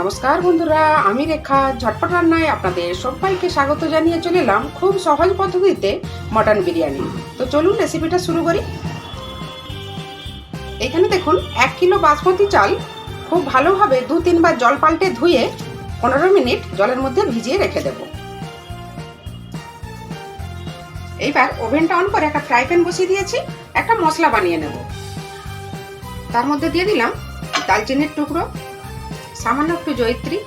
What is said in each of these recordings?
নমস্কার বন্ধুরা, আমি রেখা। ঝটপট রান্নায় আপনাদের সবাইকে স্বাগত জানিয়ে চলে এলাম খুব সহজ পদ্ধতিতে মটন বিরিয়ানি। তো চলুন রেসিপিটা শুরু করি। এখানে দেখুন, এক কিলো বাসমতি চাল খুব ভালোভাবে দু তিনবার জল পাল্টে ধুয়ে পনেরো মিনিট জলের মধ্যে ভিজিয়ে রেখে দেব। এইবার ওভেনটা অন করে একটা ফ্রাই প্যান বসিয়ে দিয়েছি, একটা মশলা বানিয়ে নেব। তার মধ্যে দিয়ে দিলাম দালচিনির টুকরো সামান্য একটু জয়িত্রী,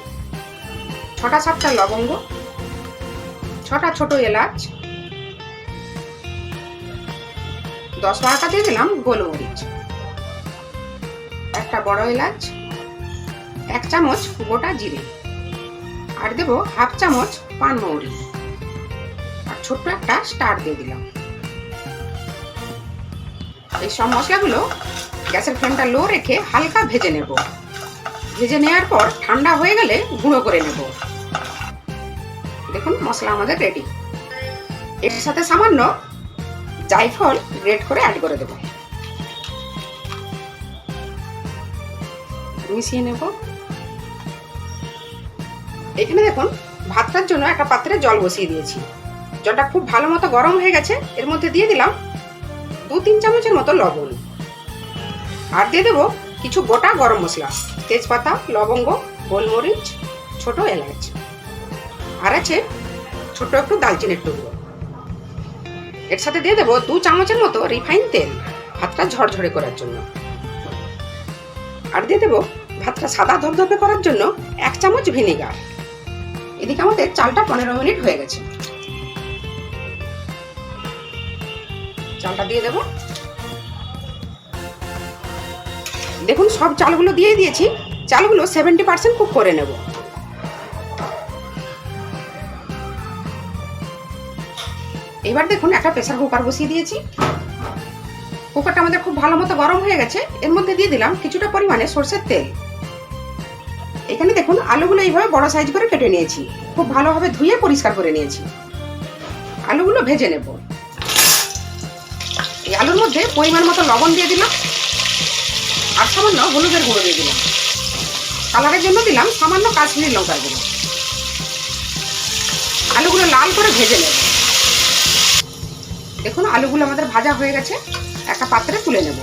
ছটা সাতটা লবঙ্গ, ছটা ছোট এলাচ, দশ বারোটা দিয়ে দিলাম গোলমরিচ, একটা বড় এলাচ, এক চামচ গোটা জিরে, আর দেবো হাফ চামচ পানমৌরি আর ছোট্ট একটা স্টার দিয়ে দিলাম। এই সব মশলাগুলো গ্যাসের ফ্লেমটা লো রেখে হালকা ভেজে নেব। ভেজে নেওয়ার পর ঠান্ডা হয়ে গেলে গুঁড়ো করে নেব। দেখুন, মশলা আমাদের রেডি এর সাথে সামান্য জায়ফল গ্রেট করে অ্যাড করে দেব। মিশিয়ে নেব। এখানে দেখুন, ভাতটার জন্য একটা পাত্রে জল বসিয়ে দিয়েছি। জলটা খুব ভালো মতো গরম হয়ে গেছে। এর মধ্যে দিয়ে দিলাম দু তিন চামচের মতো লবণ। আর দিয়ে দেবো কিছু গোটা গরম মশলা। তেজপাতা, লবঙ্গ, গোলমরিচ, ছোট এলাচ। আর আছে ছোট একটু দালচিনির টুকরো। এর সাথে দিয়ে দেবো দু চামচের মতো রিফাইন তেল, ভাতটা ঝরঝরে করার জন্য। আর দিয়ে দেবো ভাতটা সাদা ধপধপে করার জন্য এক চামচ ভিনেগার। এদিকে আমাদের চালটা পনেরো মিনিট হয়ে গেছে। চালটা দিয়ে দেবো দেখুন, সব চালগুলো দিয়ে দিয়েছি। চালগুলো সেভেন্টি পার্সেন্ট কুক করে নেব। এবার দেখুন, একটা প্রেসার কুকার বসিয়ে দিয়েছি। কুকারটা আমাদের খুব ভালো মতো গরম হয়ে গেছে। এর মধ্যে দিয়ে দিলাম কিছুটা পরিমাণে সর্ষের তেল। এখানে দেখুন, আলুগুলো এইভাবে বড় সাইজ করে কেটে নিয়েছি। খুব ভালোভাবে ধুয়ে পরিষ্কার করে নিয়েছি। আলুগুলো ভেজে নেব। এই আলুর মধ্যে পরিমাণ মতো লবণ দিয়ে দিলাম। আর সামান্য হলুদের গুঁড়ো দিয়ে দিলাম। কালারের জন্য দিলাম সামান্য কাশ্মীরি লঙ্কার গুঁড়ো। আলুগুলো লাল করে ভেজে নেব। দেখুন, আলুগুলো আমাদের ভাজা হয়ে গেছে। একটা পাত্রে তুলে নেব।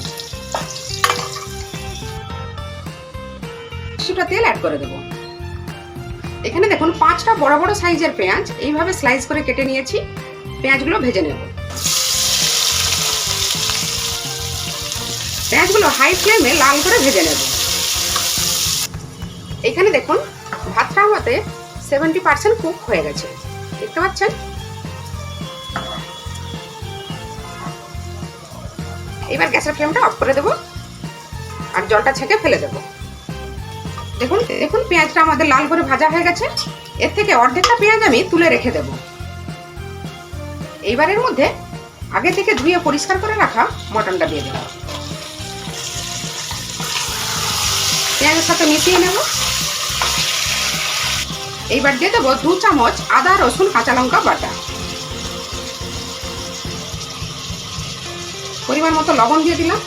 কিছুটা তেল অ্যাড করে দেব। এখানে দেখুন, পাঁচটা বড় বড় সাইজের পেঁয়াজ। এইভাবে স্লাইস করে কেটে নিয়েছি। পেঁয়াজগুলো ভেজে নেব। পেঁয়াজগুলো হাই ফ্লেমে লাল করে ভেজে নেব। এখানে দেখুন ভাতটা আমাদের সেভেন্টি পার্সেন্ট কুক হয়ে গেছে। দেখতে পাচ্ছেন? এবার গ্যাসের ফ্লেমটা অফ করে দেবো আর জলটা ছেঁকে ফেলে দেবো। দেখুন দেখুন, পেঁয়াজটা আমাদের লাল করে ভাজা হয়ে গেছে। এর থেকে অর্ধেকটা পেঁয়াজ আমি তুলে রেখে দেব। এইবারের মধ্যে আগে থেকে ধুয়ে পরিষ্কার করে রাখা মটনটা দিয়ে দেবো। সাথে মিশিয়ে নেব। এইবার দিয়ে দেবো দু চামচ আদা, রসুন, কাঁচা লঙ্কা বাটা। পরিমাণ মতো লবণ দিয়ে দিলাম।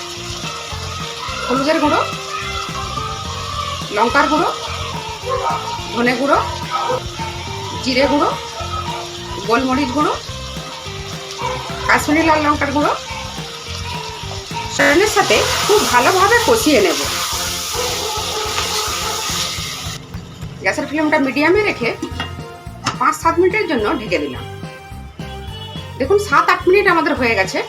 হলুদের গুঁড়ো, লঙ্কার গুঁড়ো, ধনে গুঁড়ো, জিরে গুঁড়ো, গোলমরিচ গুঁড়ো, কাশ্মীরি লাল লঙ্কার গুঁড়ো। সাথে খুব ভালোভাবে কষিয়ে নেব। গ্যাসের ফ্লেমটা মিডিয়ামে রেখে পাঁচ সাত মিনিটের জন্য ঢেকে দিলাম। দেখুন, সাত আট মিনিট আমাদের হয়ে গেছে।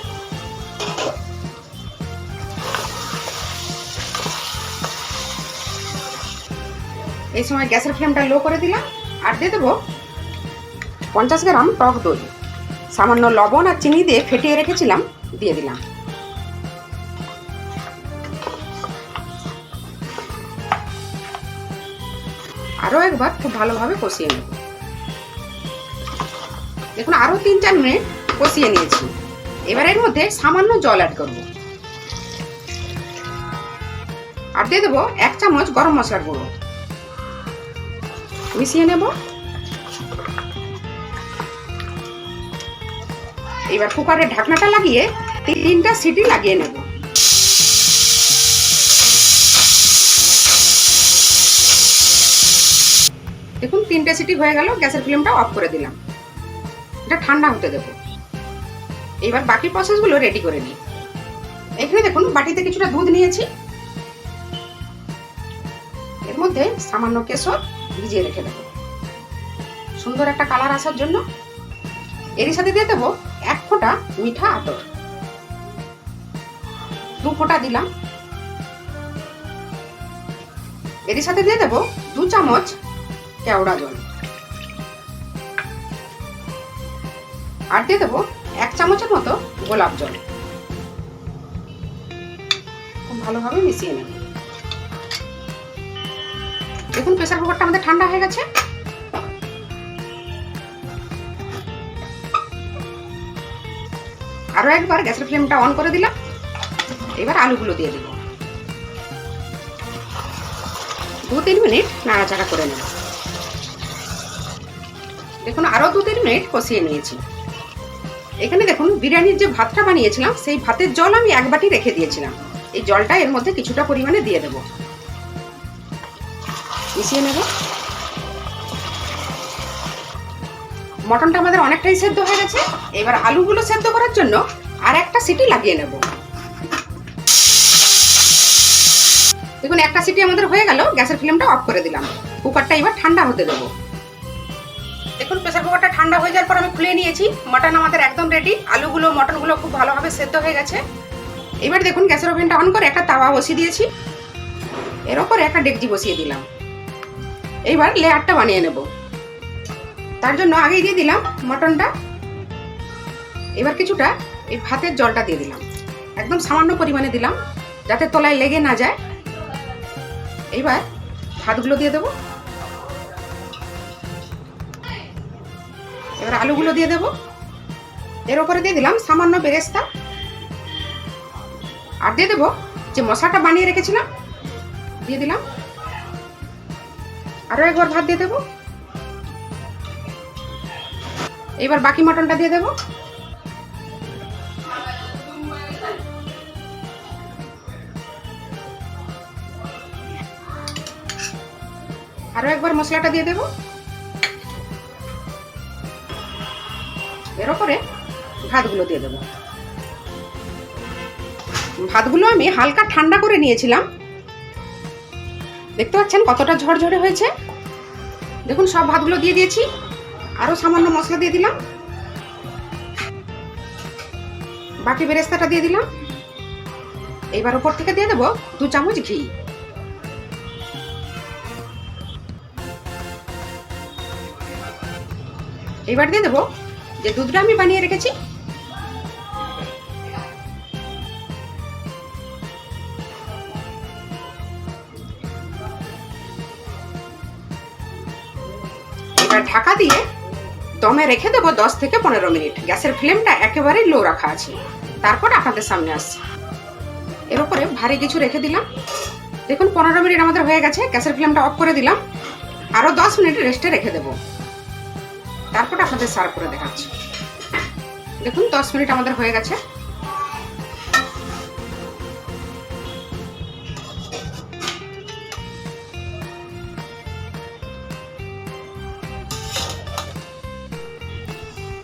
এই সময় গ্যাসের ফ্লেমটা লো করে দিলাম আর দিয়ে দেবো পঞ্চাশ গ্রাম টক দই। সামান্য লবণ আর চিনি দিয়ে ফেটিয়ে রেখেছিলাম, দিয়ে দিলাম। আরও একবার খুব ভালোভাবে কষিয়ে নেব। দেখুন আরও তিন চার মিনিট কষিয়ে নিয়েছি। এবার এর মধ্যে সামান্য জল অ্যাড করব। আর দিয়ে দেবো এক চামচ গরম মশলার গুঁড়ো। মিশিয়ে নেব। এবার কুকারের ঢাকনাটা লাগিয়ে তিনটা সিটি লাগিয়ে নেব। দেখুন, তিনটে সিটি হয়ে গেল, গ্যাসের ফ্লেমটা অফ করে দিলাম। এটা ঠান্ডা হতে দেবো। এবার বাকি প্রসেসগুলো রেডি করে নিই। এখানে দেখুন, বাটিতে কিছুটা দুধ নিয়েছি। এর মধ্যে সামান্য কেশর ভিজিয়ে রেখে দেবো। সুন্দর একটা কালার আসার জন্য এর সাথে দিয়ে দেবো এক ফোঁটা মিঠা আতর। দু ফোঁটা দিলাম। এর সাথে দিয়ে দেবো দু চামচ কেওড়া জল। আর দিয়ে দেবো এক চামচের মতো গোলাপ জল। খুব ভালোভাবে মিশিয়ে নেব। দেখুন, প্রেসার কুকারটা আমাদের ঠান্ডা হয়ে গেছে। আরও একবার গ্যাসের ফ্লেমটা অন করে দিলাম। এবার আলুগুলো দিয়ে দেব। দু তিন মিনিট নাড়াচাড়া করে নেব। দেখুন আরও দু তিন মিনিট কষিয়ে নিয়েছি। এখানে দেখুন, বিরিয়ানির যে ভাতটা বানিয়েছিলাম, সেই ভাতের জল আমি এক বাটি রেখে দিয়েছিলাম। এই জলটা এর মধ্যে কিছুটা পরিমাণে দিয়ে দেব। মিশিয়ে নেব। মটনটা আমাদের অনেকটাই সেদ্ধ হয়ে গেছে। এবার আলুগুলো সেদ্ধ করার জন্য আর একটা সিটি লাগিয়ে নেব। দেখুন, একটা সিটি আমাদের হয়ে গেল, গ্যাসের ফ্লেমটা অফ করে দিলাম। কুকারটা এবার ঠান্ডা হতে দেবো। দেখুন প্রেসার কুকারটা ঠান্ডা হয়ে যাওয়ার পর আমি খুলে নিয়েছি। মাটন আমাদের একদম রেডি আলুগুলো, মটনগুলো খুব ভালোভাবে সেদ্ধ হয়ে গেছে। এবার দেখুন, গ্যাসের ওভেনটা অন করে একটা তাওয়া বসিয়ে দিয়েছি। এর ওপরে একটা ডেকচি বসিয়ে দিলাম। এইবার লেয়ারটা বানিয়ে নেব। তার জন্য আগেই দিয়ে দিলাম মটনটা। এবার কিছুটা এই ভাতের জলটা দিয়ে দিলাম। একদম সামান্য পরিমাণে দিলাম, যাতে তলায় লেগে না যায়। এইবার ভাতগুলো দিয়ে দেবো। এবার আলুগুলো দিয়ে দেবো। এর উপরে দিয়ে দিলাম সামান্য বেরেস্তা। আর দিয়ে দেবো যে মশলাটা বানিয়ে রেখেছিলাম, দিয়ে দিলাম। আরও একবার ভাত দিয়ে দেবো। এবার বাকি মটনটা দিয়ে দেবো। আরও একবার মশলাটা দিয়ে দেবো। এর ওপরে ভাতগুলো দিয়ে দেবো। ভাতগুলো আমি হালকা ঠান্ডা করে নিয়েছিলাম। দেখতে পাচ্ছেন কতটা ঝরঝরে হয়েছে? দেখুন, সব ভাতগুলো দিয়ে দিয়েছি। আরও সামান্য মশলা দিয়ে দিলাম। বাকি বেরেস্তাটা দিয়ে দিলাম। এইবার ওপর থেকে দিয়ে দেবো দু চামচ ঘি। এবার দিয়ে দেবো যে দুধটা আমি বানিয়ে রেখেছি। ঢাকা দিয়ে দমে রেখে দেবো দশ থেকে পনেরো মিনিট। গ্যাসের ফ্লেমটা একেবারেই লো রাখা আছে। তারপর আপনাদের সামনে আসছে। এর উপরে ভারী কিছু রেখে দিলাম। দেখুন, পনেরো মিনিট আমাদের হয়ে গেছে। গ্যাসের ফ্লেমটা অফ করে দিলাম। আরও দশ মিনিট রেস্টে রেখে দেবো। তারপর আপনাদের সার্ভ করে দেখাচ্ছি। দেখুন, দশ মিনিট আমাদের হয়ে গেছে।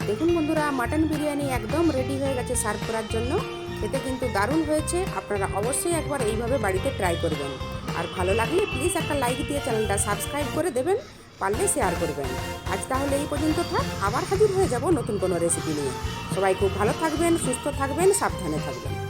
দেখুন বন্ধুরা, মাটন বিরিয়ানি একদম রেডি হয়ে গেছে সার্ভ করার জন্য। খেতে কিন্তু দারুণ হয়েছে। আপনারা অবশ্যই একবার এইভাবে বাড়িতে ট্রাই করবেন। আর ভালো লাগলে প্লিজ একটা লাইক দিয়ে চ্যানেলটা সাবস্ক্রাইব করে দেবেন। পারলে শেয়ার করবেন। আজ তাহলে এই পর্যন্ত থাক, আবার হাজির হয়ে যাব নতুন কোনো রেসিপি নিয়ে। সবাই খুব ভালো থাকবেন, সুস্থ থাকবেন, সাবধানে থাকবেন।